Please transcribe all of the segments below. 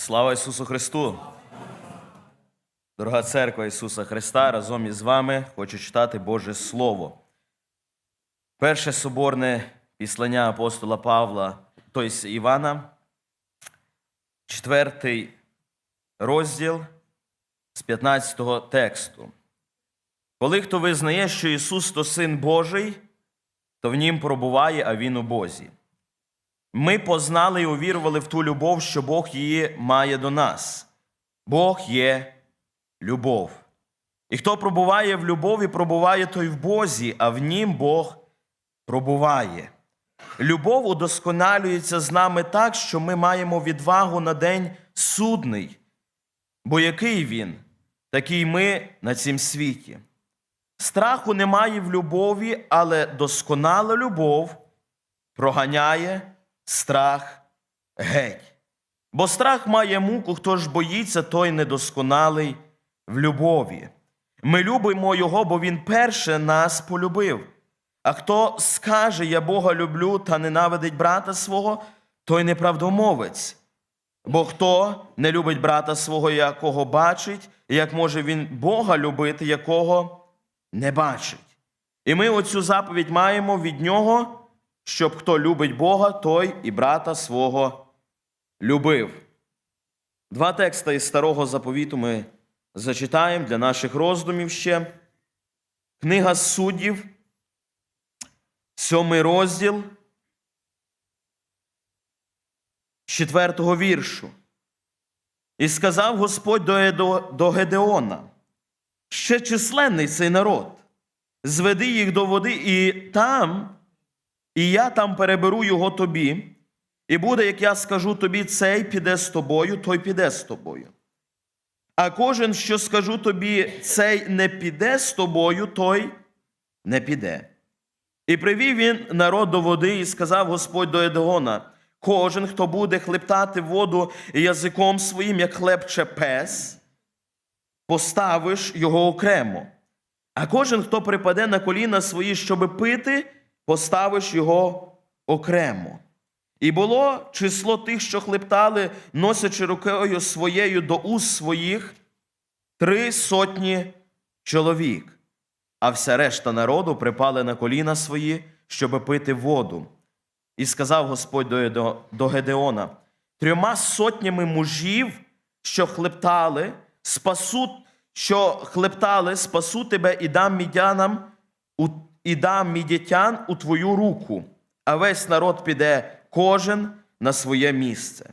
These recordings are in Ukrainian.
Слава Ісусу Христу! Дорога церква Ісуса Христа, разом із вами хочу читати Боже Слово. Перше соборне післання апостола Павла, тобто Івана, четвертий розділ з 15-го тексту. Коли хто визнає, що Ісус то Син Божий, то в нім пробуває, а Він у Бозі. Ми познали і увірували в ту любов, що Бог її має до нас. Бог є любов. І хто пробуває в любові, пробуває той в Бозі, а в нім Бог пробуває. Любов удосконалюється з нами так, що ми маємо відвагу на день судний. Бо який він, такий ми на цім світі. Страху немає в любові, але досконала любов проганяє страх геть. Бо страх має муку, хто ж боїться, той недосконалий в любові. Ми любимо Його, бо Він перше нас полюбив. А хто скаже, я Бога люблю та ненавидить брата свого, той неправдомовець. Бо хто не любить брата свого, якого бачить, як може він Бога любити, якого не бачить. І ми оцю заповідь маємо від нього, щоб хто любить Бога, той і брата свого любив. Два текста із старого заповіту ми зачитаємо для наших роздумів ще. Книга суддів, сьомий розділ з четвертого віршу. І сказав Господь до Гедеона, ще численний цей народ, зведи їх до води, і там, і я там переберу його тобі, і буде, як я скажу тобі, цей піде з тобою, той піде з тобою. А кожен, що скажу тобі, цей не піде з тобою, той не піде. І привів він народ до води, і сказав Господь до Едеона: кожен, хто буде хлептати воду язиком своїм, як хлебче пес, поставиш його окремо. А кожен, хто припаде на коліна свої, щоби пити, поставиш його окремо. І було число тих, що хлептали, носячи рукою своєю до уст своїх, три сотні чоловік. А вся решта народу припали на коліна свої, щоби пити воду. І сказав Господь до Гедеона: трьома сотнями мужів, що хлептали, спасу, що хлептали, спасу тебе і дам мідянам, у- і дам мідятян у твою руку, а весь народ піде кожен на своє місце.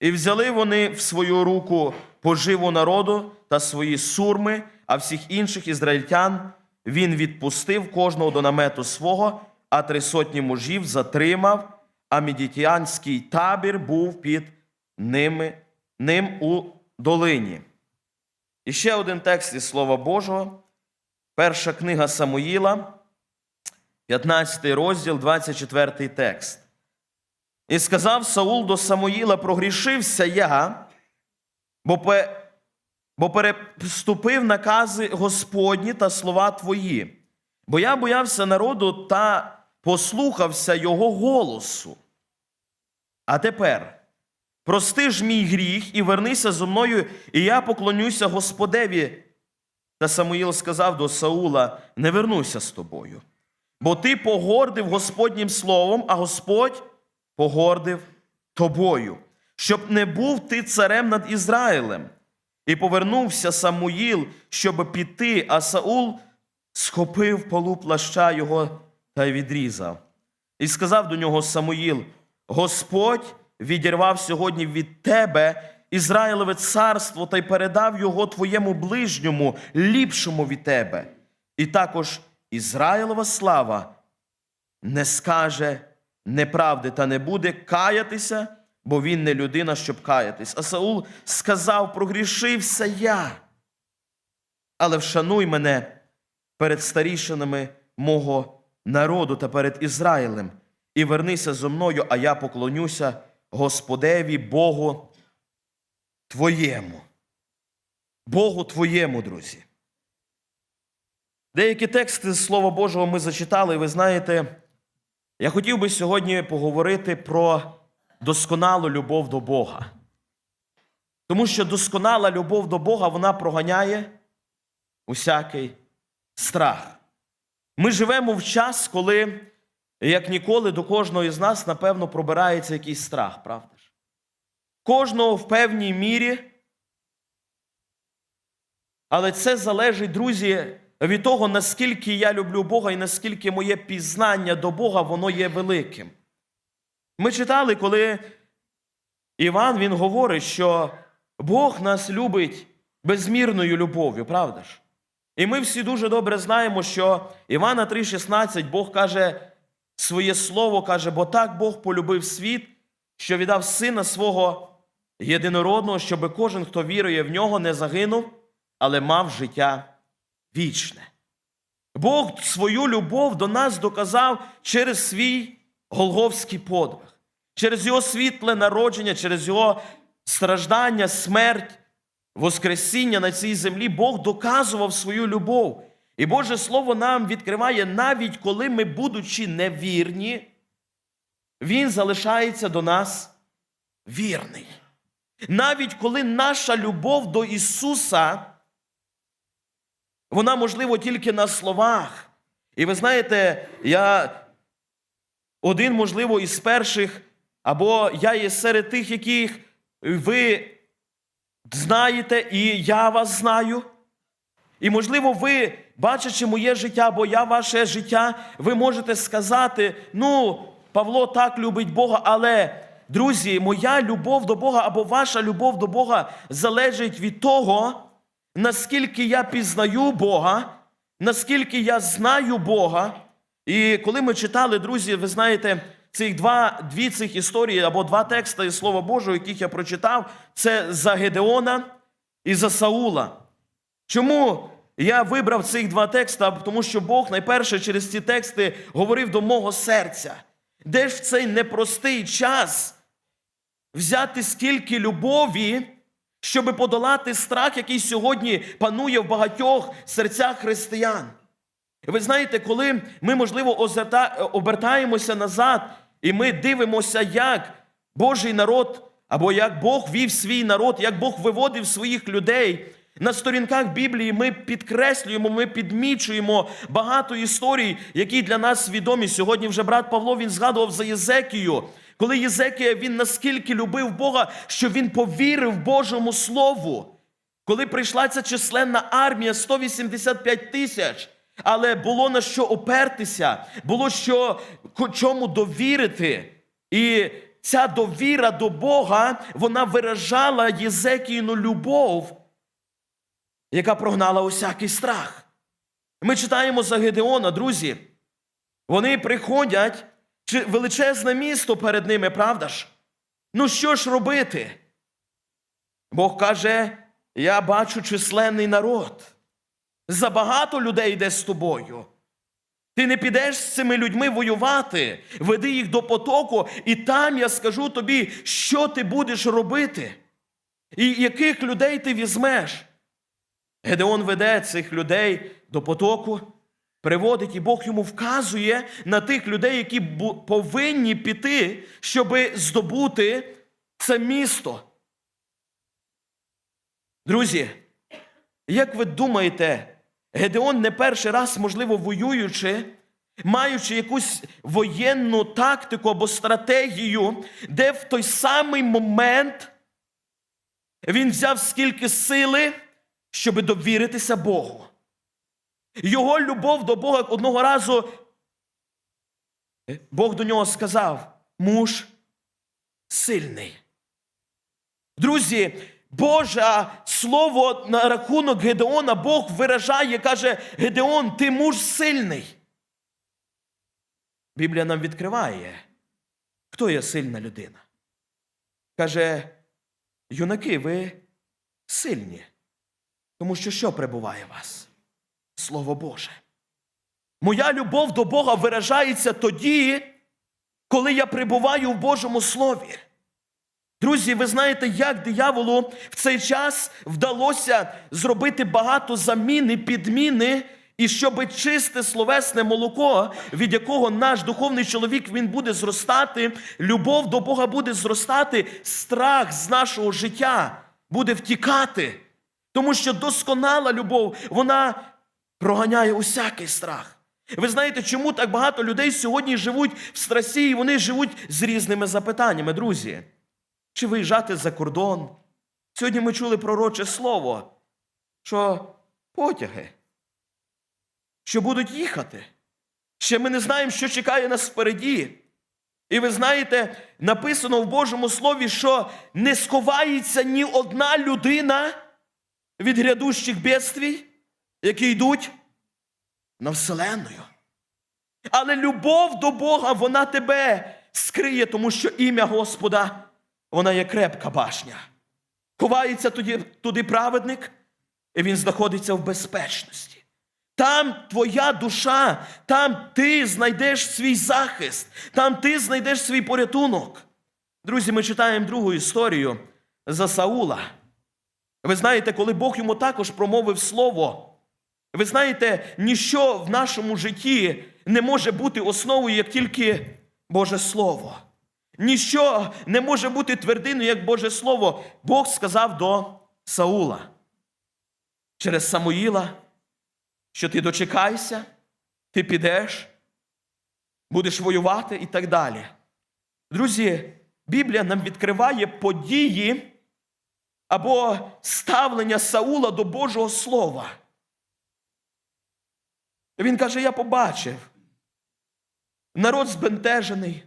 І взяли вони в свою руку поживу народу та свої сурми, а всіх інших ізраїльтян він відпустив кожного до намету свого, а три сотні мужів затримав, а мідітянський табір був під ними, ним у долині. І ще один текст із Слова Божого. Перша книга Самуїла, 15 розділ, 24 текст. І сказав Саул до Самуїла: прогрішився я, бо, пе, бо переступив накази Господні та слова твої, бо я боявся народу та послухався його голосу. А тепер прости ж мій гріх і вернися зо мною, і я поклонюся Господеві. Та Самуїл сказав до Саула: не вернуся з тобою, бо ти погордив Господнім словом, а Господь погордив тобою, щоб не був ти царем над Ізраїлем. І повернувся Самуїл, щоб піти, а Саул схопив полу плаща його та й відрізав. І сказав до нього Самуїл: Господь відірвав сьогодні від тебе Ізраїлеве царство та й передав його твоєму ближньому, ліпшому від тебе. І також Ізраїлова слава не скаже неправди та не буде каятися, бо він не людина, щоб каятись. А Саул сказав: прогрішився я. Але вшануй мене перед старішинами мого народу та перед Ізраїлем, і вернися зо мною, а я поклонюся Господеві Богу Твоєму. Богу Твоєму, друзі. Деякі тексти з Слова Божого ми зачитали, і ви знаєте, я хотів би сьогодні поговорити про досконалу любов до Бога. Тому що досконала любов до Бога вона проганяє усякий страх. Ми живемо в час, коли, як ніколи, до кожного із нас, напевно, пробирається якийсь страх, правда ж? Кожного в певній мірі. Але це залежить, друзі, від того, наскільки я люблю Бога і наскільки моє пізнання до Бога воно є великим. Ми читали, коли Іван він говорить, що Бог нас любить безмірною любов'ю, правда ж? І ми всі дуже добре знаємо, що Івана 3,16 Бог каже своє слово, каже, бо так Бог полюбив світ, що віддав сина свого єдинородного, щоб кожен, хто вірує в нього, не загинув, але мав життя вічне. Бог свою любов до нас доказав через свій Голговський подвиг, через його світле народження, через його страждання, смерть, Воскресіння на цій землі Бог доказував свою любов. І Боже Слово нам відкриває, навіть коли ми, будучи невірні, Він залишається до нас вірний. Навіть коли наша любов до Ісуса, вона, можливо, тільки на словах. І ви знаєте, я один, можливо, із перших, або я є серед тих, яких ви знаєте, і я вас знаю. І, можливо, ви, бачачи моє життя, або я ваше життя, ви можете сказати: ну, Павло так любить Бога, але, друзі, моя любов до Бога або ваша любов до Бога залежить від того, наскільки я пізнаю Бога, наскільки я знаю Бога. І коли ми читали, друзі, ви знаєте, цих два, дві цих історії або два тексти із Слова Божого, яких я прочитав, це за Гедеона і за Саула. Чому я вибрав цих два тексти? Тому що Бог найперше через ці тексти говорив до мого серця. Де ж в цей непростий час взяти скільки любові, щоб подолати страх, який сьогодні панує в багатьох серцях християн? Ви знаєте, коли ми, можливо, обертаємося назад, і ми дивимося, як Божий народ, або як Бог вів свій народ, як Бог виводив своїх людей. На сторінках Біблії ми підкреслюємо, ми підмічуємо багато історій, які для нас відомі. Сьогодні вже брат Павло він згадував за Єзекію. Коли Єзекія він наскільки любив Бога, що він повірив Божому Слову. Коли прийшла ця численна армія 185 тисяч, але було на що опертися, було що чому довірити. І ця довіра до Бога, вона виражала Єзекіїну любов, яка прогнала усякий страх. Ми читаємо за Гедеона, друзі. Вони приходять, чи величезне місто перед ними, правда ж? Ну що ж робити? Бог каже: я бачу численний народ. Забагато людей йде з тобою. Ти не підеш з цими людьми воювати, веди їх до потоку, і там я скажу тобі, що ти будеш робити, і яких людей ти візьмеш. Гедеон веде цих людей до потоку, приводить, і Бог йому вказує на тих людей, які повинні піти, щоб здобути це місто. Друзі, як ви думаєте, Гедеон не перший раз, можливо, воюючи, маючи якусь воєнну тактику або стратегію, де в той самий момент він взяв скільки сили, щоб довіритися Богу. Його любов до Бога одного разу Бог до нього сказав: муж сильний. Друзі, Боже слово на рахунок Гедеона Бог виражає, каже: Гедеон, ти муж сильний. Біблія нам відкриває, хто є сильна людина. Каже, юнаки, ви сильні, тому що що прибуває вас? Слово Боже. Моя любов до Бога виражається тоді, коли я прибуваю в Божому Слові. Друзі, ви знаєте, як дияволу в цей час вдалося зробити багато замін і підміни, і щоб чисте словесне молоко, від якого наш духовний чоловік він буде зростати, любов до Бога буде зростати, страх з нашого життя. буде втікати. Тому що досконала любов, вона проганяє усякий страх. Ви знаєте, чому так багато людей сьогодні живуть в страсі, і вони живуть з різними запитаннями, друзі? Чи виїжджати за кордон? Сьогодні ми чули пророче слово, що потяги, що будуть їхати. Ще ми не знаємо, що чекає нас впереді. І ви знаєте, написано в Божому Слові, що не сховається ні одна людина від грядущих бедствій, які йдуть на Вселенную. Але любов до Бога, вона тебе скриє, тому що ім'я Господа, вона є крепка башня. Ховається туди, туди праведник, і він знаходиться в безпечності. Там твоя душа, там ти знайдеш свій захист, там ти знайдеш свій порятунок. Друзі, ми читаємо другу історію за Саула. Ви знаєте, коли Бог йому також промовив слово, ви знаєте, ніщо в нашому житті не може бути основою, як тільки Боже Слово. Ніщо не може бути твердиною, як Боже Слово. Бог сказав до Саула через Самуїла, що ти дочекайся, ти підеш, будеш воювати і так далі. Друзі, Біблія нам відкриває події або ставлення Саула до Божого Слова. Він каже: Я побачив. Народ збентежений.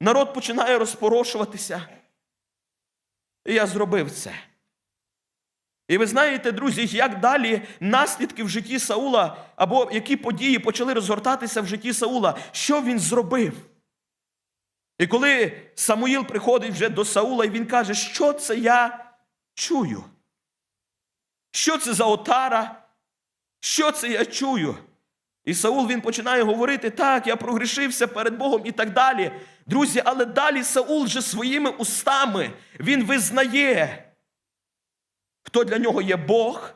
Народ починає розпорошуватися. І я зробив це. І ви знаєте, друзі, як далі наслідки в житті Саула, або які події почали розгортатися в житті Саула, що він зробив? І коли Самуїл приходить вже до Саула, і він каже, що це я чую? Що це за отара? Що це я чую? І Саул він починає говорити, так, я прогрішився перед Богом і так далі. Друзі, але далі Саул вже своїми устами він визнає, хто для нього є Бог,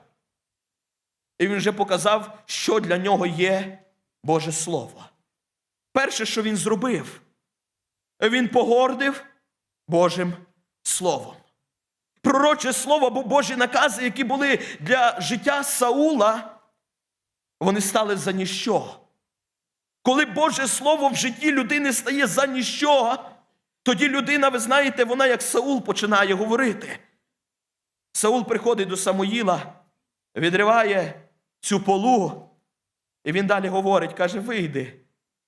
і він вже показав, що для нього є Боже Слово. Перше, що він зробив, він погордив Божим Словом. Пророче слово або Божі накази, які були для життя Саула, вони стали за ніщо. Коли Боже Слово в житті людини стає за ніщо, тоді людина, ви знаєте, вона як Саул починає говорити. Саул приходить до Самуїла, відриває цю полу, і він далі говорить, каже: вийди,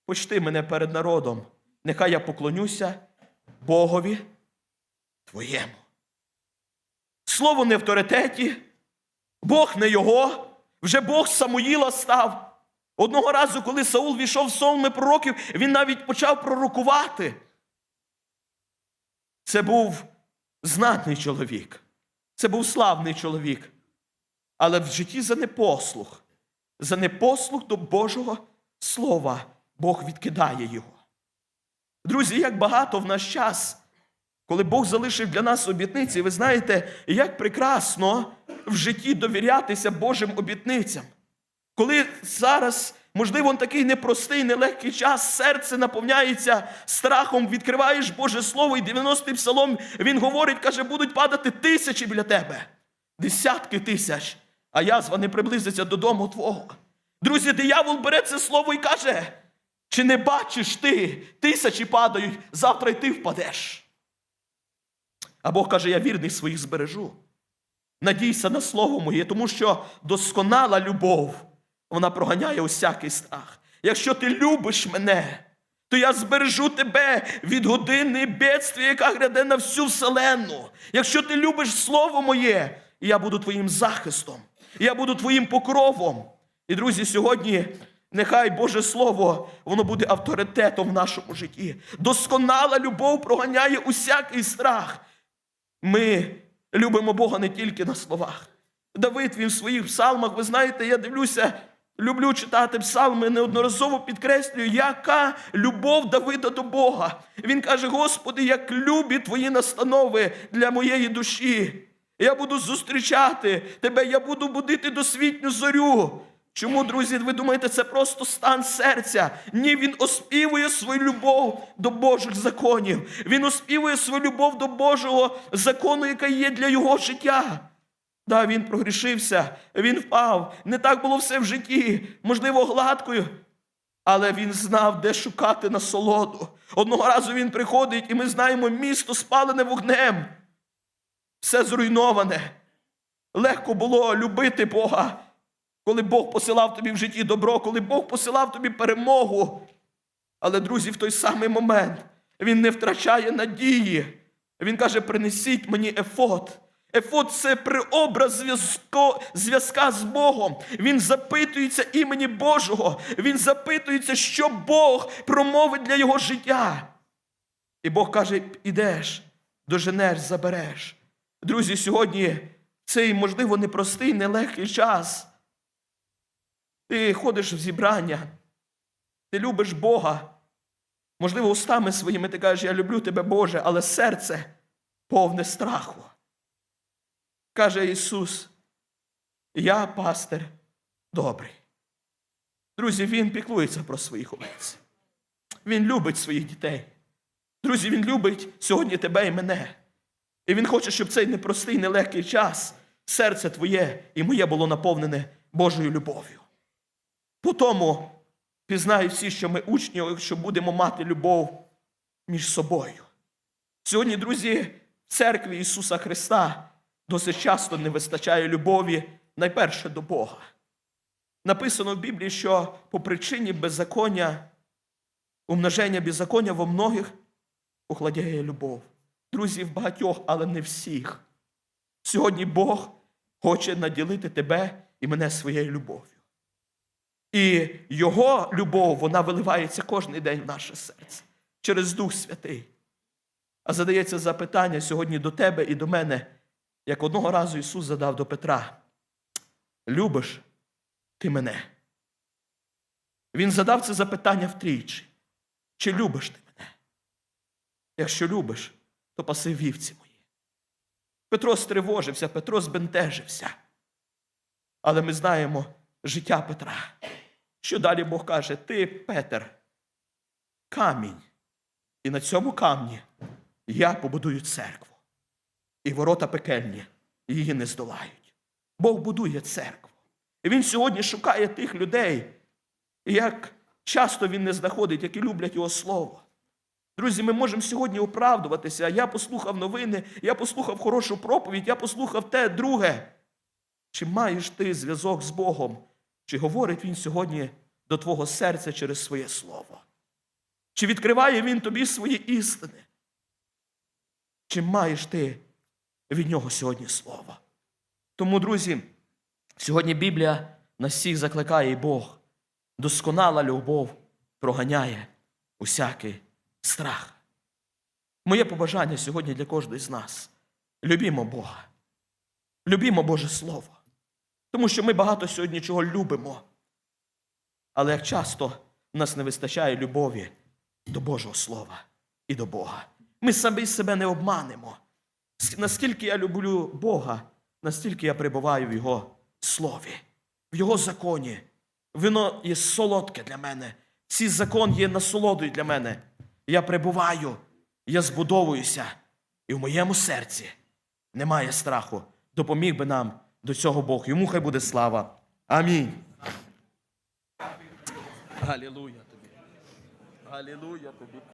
почти мене перед народом, нехай я поклонюся Богові твоєму. Слово не в авторитеті, Бог не його, вже Бог Самуїла став. Одного разу, коли Саул війшов в солми пророків, він навіть почав пророкувати. Це був знатний чоловік, це був славний чоловік. Але в житті за непослух, за непослух до Божого Слова Бог відкидає його. Друзі, як багато в наш час, коли Бог залишив для нас обітниці, ви знаєте, як прекрасно в житті довірятися Божим обітницям. Коли зараз, можливо, такий непростий, нелегкий час, серце наповняється страхом, відкриваєш Боже Слово, і 90-й псалом він говорить, каже, будуть падати тисячі біля тебе, десятки тисяч, а язва не приблизиться додому твого. Друзі, диявол бере це слово і каже, чи не бачиш ти, тисячі падають, завтра й ти впадеш. А Бог каже, я вірний своїх збережу. Надійся на слово моє, тому що досконала любов, вона проганяє усякий страх. Якщо ти любиш мене, то я збережу тебе від години бедствия, яка гряде на всю вселенну. Якщо ти любиш слово моє, я буду твоїм захистом, я буду твоїм покровом. І, друзі, сьогодні нехай Боже Слово, воно буде авторитетом в нашому житті. Досконала любов проганяє усякий страх. Ми любимо Бога не тільки на словах. Давид він в своїх псалмах, ви знаєте, я дивлюся, люблю читати псалми, неодноразово підкреслюю, яка любов Давида до Бога. Він каже: Господи, як любі твої настанови для моєї душі. Я буду зустрічати тебе, я буду будити досвітню зорю. Чому, друзі, ви думаєте, це просто стан серця? Ні, він оспівує свою любов до Божих законів. Він оспівує свою любов до Божого закону, яка є для його життя. Да, він прогрішився, він впав. Не так було все в житті, можливо, гладкою. Але він знав, де шукати насолоду. Одного разу він приходить, і ми знаємо місто спалене вогнем. Все зруйноване. Легко було любити Бога, коли Бог посилав тобі в житті добро, коли Бог посилав тобі перемогу. Але, друзі, в той самий момент він не втрачає надії. Він каже: принесіть мені ефот. Ефот це преобраз зв'язка з Богом. Він запитується імені Божого. Він запитується, що Бог промовить для його життя. І Бог каже: ідеш, доженеш, забереш. Друзі, сьогодні цей, можливо, непростий, нелегкий час. Ти ходиш в зібрання, ти любиш Бога. Можливо, устами своїми ти кажеш, я люблю тебе, Боже, але серце повне страху. Каже Ісус, я пастир добрий. Друзі, Він піклується про своїх овець. Він любить своїх дітей. Друзі, Він любить сьогодні тебе і мене. І Він хоче, щоб цей непростий, нелегкий час серце твоє і моє було наповнене Божою любов'ю. По тому пізнають всі, що ми учні, що будемо мати любов між собою. Сьогодні, друзі, в церкві Ісуса Христа досить часто не вистачає любові найперше до Бога. Написано в Біблії, що по причині беззаконня, умноження беззаконня во многих охладяє любов. Друзі, в багатьох, але не всіх. Сьогодні Бог хоче наділити тебе і мене своєю любов'ю. І Його любов, вона виливається кожен день в наше серце через Дух Святий. А задається запитання сьогодні до тебе і до мене, як одного разу Ісус задав до Петра: Любиш ти мене? Він задав це запитання втричі. Чи любиш ти мене? Якщо любиш, то паси вівці мої. Петро стривожився, Петро збентежився. Але ми знаємо життя Петра. Що далі Бог каже: Ти, Петер, камінь, і на цьому камні я побудую церкву, і ворота пекельні її не здолають. Бог будує церкву. І Він сьогодні шукає тих людей, як часто він не знаходить, які люблять його слово. Друзі, ми можемо сьогодні оправдуватися. Я послухав новини, я послухав хорошу проповідь, я послухав те друге. Чи маєш ти зв'язок з Богом? Чи говорить Він сьогодні до твого серця через своє слово? Чи відкриває Він тобі свої істини? Чи маєш ти від нього сьогодні слово? Тому, друзі, сьогодні Біблія нас всіх закликає і Бог. Досконала любов проганяє усякий страх. Моє побажання сьогодні для кожного з нас. Любімо Бога. Любімо Боже Слово. Тому що ми багато сьогодні чого любимо. Але як часто в нас не вистачає любові до Божого Слова і до Бога. Ми самі себе не обманемо. Наскільки я люблю Бога, настільки я перебуваю в Його слові, в Його законі. Воно є солодке для мене. Цей закон є насолодою для мене. Я прибуваю, я збудовуюся, і в моєму серці немає страху. Допоміг би нам до цього Бог. Йому хай буде слава. Амінь. Галілуя тобі. Галілуя тобі.